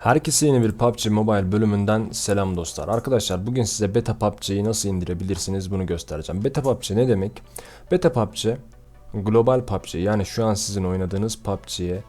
Herkese yeni bir PUBG Mobile bölümünden selam dostlar. Arkadaşlar bugün size Beta PUBG'yi nasıl indirebilirsiniz bunu göstereceğim. Beta PUBG ne demek? Beta PUBG global PUBG yani şu an sizin oynadığınız PUBG'ye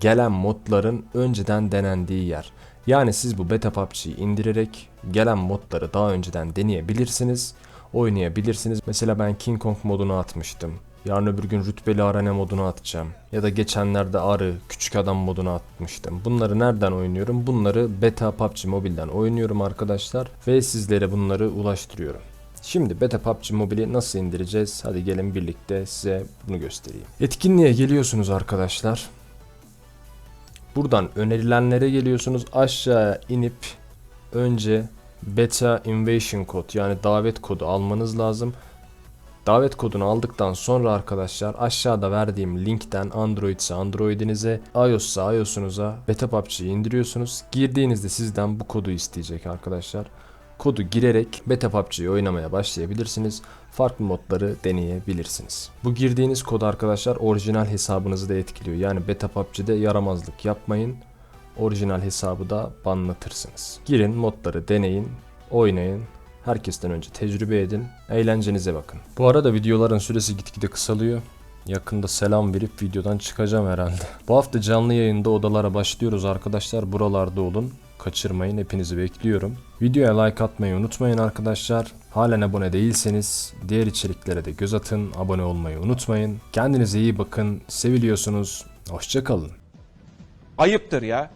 gelen modların önceden denendiği yer. Yani siz bu Beta PUBG'yi indirerek gelen modları daha önceden deneyebilirsiniz, oynayabilirsiniz. Mesela ben King Kong modunu atmıştım. Yarın öbür gün rütbeli arena modunu atacağım. Ya da geçenlerde arı, küçük adam modunu atmıştım. Bunları nereden oynuyorum? Bunları beta PUBG Mobile'den oynuyorum arkadaşlar. Ve sizlere bunları ulaştırıyorum. Şimdi beta PUBG Mobile'i nasıl indireceğiz? Hadi gelin birlikte size bunu göstereyim. Etkinliğe geliyorsunuz arkadaşlar. Buradan önerilenlere geliyorsunuz. Aşağıya inip önce beta invasion kod yani davet kodu almanız lazım. Davet kodunu aldıktan sonra arkadaşlar aşağıda verdiğim linkten Android ise Android'inize, iOS ise iOS'unuza Beta PUBG'yi indiriyorsunuz. Girdiğinizde sizden bu kodu isteyecek arkadaşlar. Kodu girerek Beta PUBG'yi oynamaya başlayabilirsiniz. Farklı modları deneyebilirsiniz. Bu girdiğiniz kod arkadaşlar orijinal hesabınızı da etkiliyor. Yani Beta PUBG'de yaramazlık yapmayın. Orijinal hesabı da banlatırsınız. Girin modları deneyin, oynayın. Herkesten önce tecrübe edin, eğlencenize bakın. Bu arada videoların süresi gitgide kısalıyor. Yakında selam verip videodan çıkacağım herhalde. Bu hafta canlı yayında odalara başlıyoruz arkadaşlar. Buralarda olun. Kaçırmayın hepinizi bekliyorum. Videoya like atmayı unutmayın arkadaşlar. Halen abone değilseniz diğer içeriklere de göz atın. Abone olmayı unutmayın. Kendinize iyi bakın. Seviliyorsunuz. Hoşçakalın. Ayıptır ya.